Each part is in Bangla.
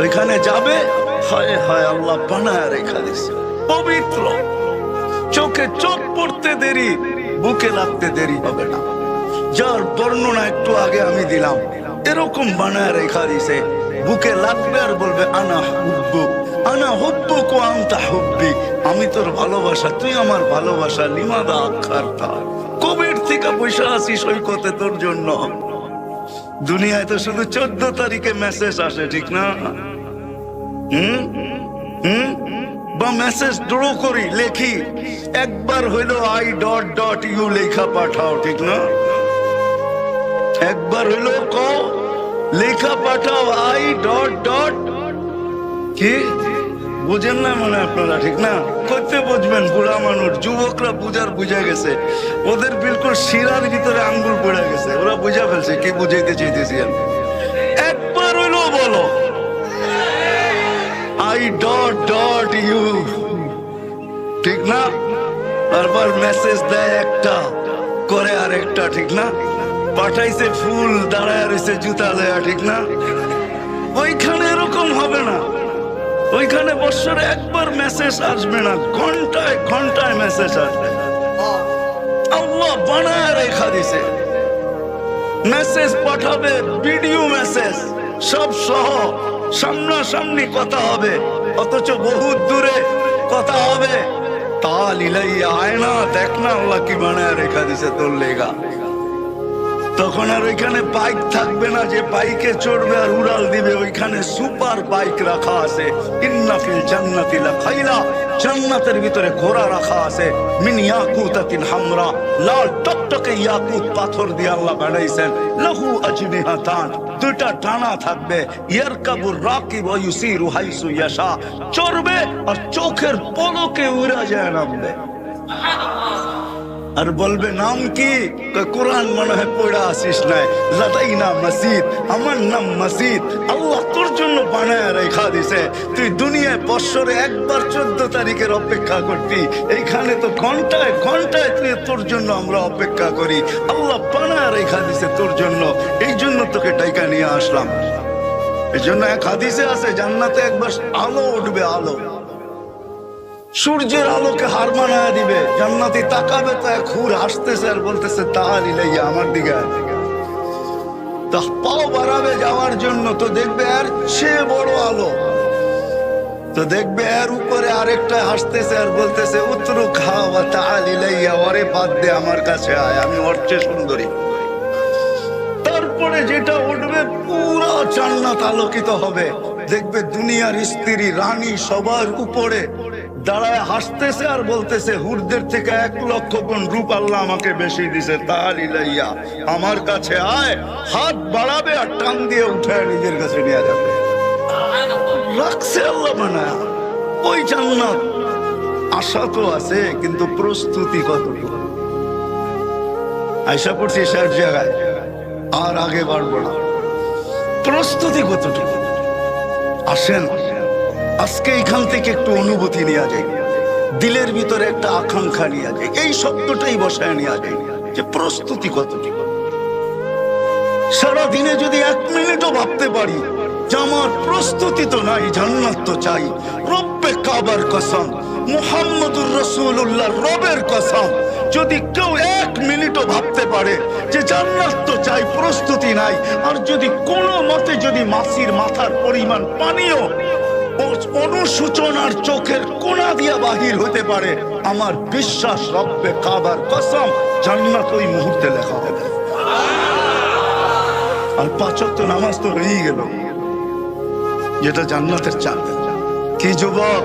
ওইখানে যাবে? হায় হায়, আল্লাহ বানায় রেখা দিছে পবিত্র। চোখে চোখ পড়তে দেরি, বুকে লাগতে দেরি হবে না। যার বর্ণনা একটু আগে আমি দিলাম, এরকম বানায় রেখা দিছে বুকে লাগবে আর বলবে, আনা হুব্বু আনা হুব্বু কো আন্তা হুব্বি। আমি তোর ভালোবাসা, তুই আমার ভালোবাসা লিমাদা আখারটা কোভিড থেকে বসে আছি সৈকতে তোর জন্য। দুনিয়ায় তো শুধু চোদ্দ তারিখে মেসেজ আসে, ঠিক না? হুম? হুম? বা মেসেজ ড্র করি, লেখি। একবার হইল আই ডট ডট ইউ লেখা পাঠাও, ঠিক না? একবার হইল ক, লেখা পাঠাও আই ডট ডট কি? বুঝেন না মনে আপনারা, ঠিক না? করতে বুঝবেন, বুড়া মানুষ। যুবকরা বুঝার বুঝা গেছে। ওদের বিলকুল শিরার ভিতরে আঙ্গুল পড়ে গেছে। ওরা বুঝা ফেলছে, কি বুঝাইতে চাইতেছি একবার হইল বলো। আই ডট ডট ইউ ঠিক না? বারবার মেসেজ দেয় একটা, করে আর একটা ঠিক না? পাঠাইছে ফুল, দাঁড়ায় রয়েছে জুতা দেয়া, ঠিক না? ওইখানে এরকম হবে না। ওইখানে বছরে একবার মেসেজ আসবে না, ঘন্টায় ঘন্টায় মেসেজ আসবে। আল্লাহ বানায় রেখা দিছে। মেসেজ পাঠাবে ভিডিও মেসেজ সব সহ, সামনাসামনি কথা হবে। অথচ বহুত দূরে কথা হবে। তাল ইলাইয়া, আয়না দেখ না আল্লাহ কি বানায় রেখা দিছে তোর লেগা। তখন আর ওইখানে বাইক থাকবে না, যে বাইকে চড়বে আর উড়াল দিবে, ওইখানে সুপার বাইক রাখা আছে। ইন্নাফিল জান্নাতি জান্নাতের ভিতরে ঘোড়া রাখা আছে। মিন ইয়াকুতাতিন হামরা, লাল টকটকে ইয়াকুত পাথর দিয়ে আল্লাহ বানাইছেন। লাহু আজনিহাতান দুইটা টানা থাকবে। ইয়ারকাবুর রাকিব ইউসিরু হাইসু ইয়াশা। চড়বে আর চোখের পলকে উড়া যায় নামবে। আর বলবে, নাম কি? কোরআন মনে হয় পড়া আসিস নাই। লাদাই না মসজিদ আমার নাম মসজিদ আল্লাহ তোর জন্য বানায় রেখা দিছে। তুই দুনিয়ায় বৎসরে একবার চোদ্দ তারিখের অপেক্ষা করতি এইখানে তো ঘন্টায় ঘন্টায় তুই তোর জন্য আমরা অপেক্ষা করি। আল্লাহ বানায় রেখা দিছে তোর জন্য। এই জন্য তোকে টাইকা নিয়ে আসলাম। এই জন্য এক হাদিসে আছে, জান্নাতে একবার আলো উঠবে আলো। সূর্যের আলোকে হার মানায় দিবে। জান্নাতি তাকাবে তো হুর হাসতেছে আর বলতেছে তাহার ইলাইয়া, আমার দিকে তা পাও বাড়াবে যাওয়ার জন্য, তো দেখবে আর সে বড় আলো। তো দেখবে এর উপরে আরেকটা হাসতেছে আর বলতেছে উত্তর খাওয়া তাহাল ইলাইয়া, ওরে বাদ দে, আমার কাছে আয়, আমি ওর চেয়ে সুন্দরী। তারপরে যেটা উঠবে, পুরো জান্নাত আলোকিত হবে। দেখবে দুনিয়ার স্ত্রী, রানী সবার উপরে দাঁড়ায় হাসতেছে আর বলতেছে, হুরদের থেকে এক লক্ষ গুণ রূপ আল্লাহ আমাকে বেশি দিছে। তার ইলাইয়া, আমার কাছে আয়, হাত বাড়াবে আর টান দিয়ে উঠায় নিজের কাছে নিয়ে যাবে। রাখছে আল্লাহ মানে ওই জান্নাত আশা তো আছে, কিন্তু প্রস্তুতি কতটুকু? আশা করছি শেষ জায়গায়, আর আগে বাড়বো না। প্রস্তুতি কতটুকু? আসেন। আজকে এখান থেকে একটু অনুভূতি নেওয়া যায়। দিলের ভিতরে একটা আকাঙ্ক্ষা নেওয়া যায়। এই শব্দটাই বসায় নেওয়া যায় যে প্রস্তুতি কতটুকু। সারা দিনে যদি এক মিনিটও ভাবতে পারি যে আমার প্রস্তুতি তো নাই, জান্নাত তো চাই। রব্বে কাবার কসম, মুহাম্মদুর রসুল্লাহ রবের কসম, যদি কেউ এক মিনিটও ভাবতে পারে যে জান্নাত তো চাই, প্রস্তুতি নাই, আর যদি কোনো মতে যদি মাসির মাথার পরিমাণ পানিও ও- অনুসূচনার চোখের কোনা দিয়া বাহির হতে পারে। আমার বিশ্বাস রব্বে কাবার কসম, জান্নাত ওই মুহূর্তে লেখা হবে আর পাঁচক তো নামাজ তো হয়েই গেল। যেটা জান্নাতের চাঁদ। কি যুবক,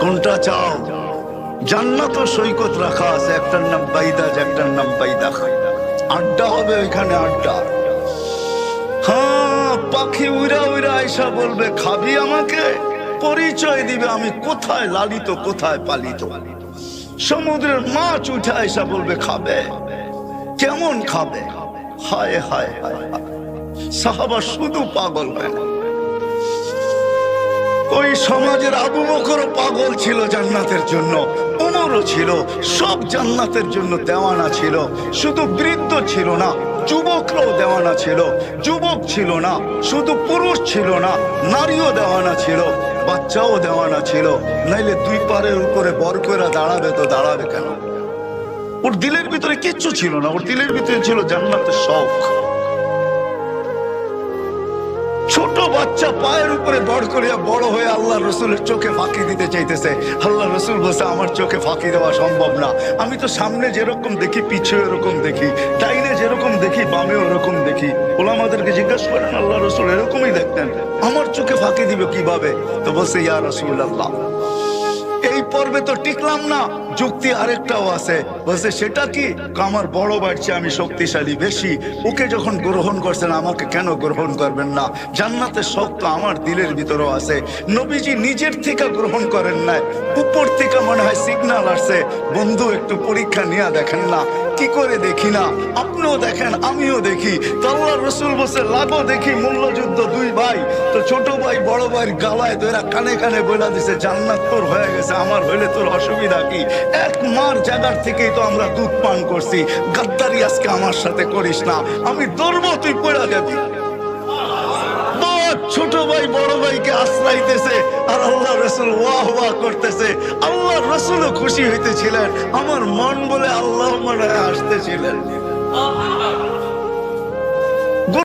কোনটা চাও? জান্নাত সৈকত রাখা আছে, একটার নাম বাইদাজ, একটার নাম বাইদা আড্ডা হবে ওইখানে আড্ডা। হ্যাঁ পাখি উড়া উড়া আইসা বলবে, খাবি আমাকে? পরিচয় দিবে, আমি কোথায় লালিত, কোথায় পালিত? সমুদ্রের মাছ উঠে আইসা বলবে, খাবে? কেমন খাবে? হায় হায় হায়। সাহাবা শুধু পাগল হয় ওই সমাজের আবু বকর পাগল ছিল জান্নাতের জন্য ওমরও ছিল, সব জান্নাতের জন্য দেওয়ানা ছিল। শুধু বৃদ্ধ ছিল না, যুবকরাও দেওয়ানা ছিল। যুবক ছিল না, শুধু পুরুষ ছিল না, নারীও দেওয়ানা ছিল। বাচ্চাও দেওয়ানা ছিল। নাইলে দুই পারের উপরে বরকেরা করে দাঁড়াবে তো দাঁড়াবে কেন? ওর দিলের ভিতরে কিচ্ছু ছিল না। ওর দিলের ভিতরে ছিল জান্নাতের শখ। ছোট বাচ্চা পায়ের উপরে বড় করিয়া বড় হয়ে আল্লাহ রসুলের চোখে ফাঁকি দিতে চাইতেছে। আল্লাহ রসুল বলছে, আমার চোখে ফাঁকি দেওয়া সম্ভব না। আমি তো সামনে যেরকম দেখি, পিছু এরকম দেখি। ডাইনে যেরকম দেখি, বামে ওরকম দেখি। ওলামাদেরকে জিজ্ঞাসা করেন, আল্লাহ রসুল এরকমই দেখতেন। আমার চোখে ফাঁকি দিবে কীভাবে? তো বলছে, ইয়া রসুল আল্লাহ পর্বে তো টিকলাম না। যুক্তি আরেকটাও আছে। বলছে, সেটা কি? আমার বড় বাড়ছে আমি শক্তিশালী বেশি। ওকে যখন গ্রহণ করছেন, আমাকে কেন গ্রহণ করবেন না? জান্নাতের শক্ত আমার দিলের ভিতরেও আছে। নবীজি নিজের থেকে গ্রহণ করেন নাই। উপর থেকে মনে হয় সিগনাল আসছে। বন্ধু, একটু পরীক্ষা নিয়ে দেখেন না। কি করে দেখি না? আপনিও দেখেন, আমিও দেখি। তো আল্লাহ রসুল বসে লাগো দেখি মূল্যযুদ্ধ দুই ভাই। তো ছোট ভাই, বড় ভাইয়ের গালায় তোরা কানে কানে বলে দিছে, জান্নাত তোর হয়ে গেছে, আমার হইলে তোর অসুবিধা কি? এক মার জায়গার থেকেই তো আমরা দুধ পান করছি। গাদ্দারি আজকে আমার সাথে করিস না। আমি ধরবো, তুই পড়া যাবি। ছোট ভাই, বড় ভাইকে আশ্রাইতেছে আর আল্লাহ রসুল ওয়াহ ওয়াহ করতেছে। আল্লাহ রসুলও খুশি হইতেছিলেন। আমার মন বলে আল্লাহ মনে আসতেছিলেন।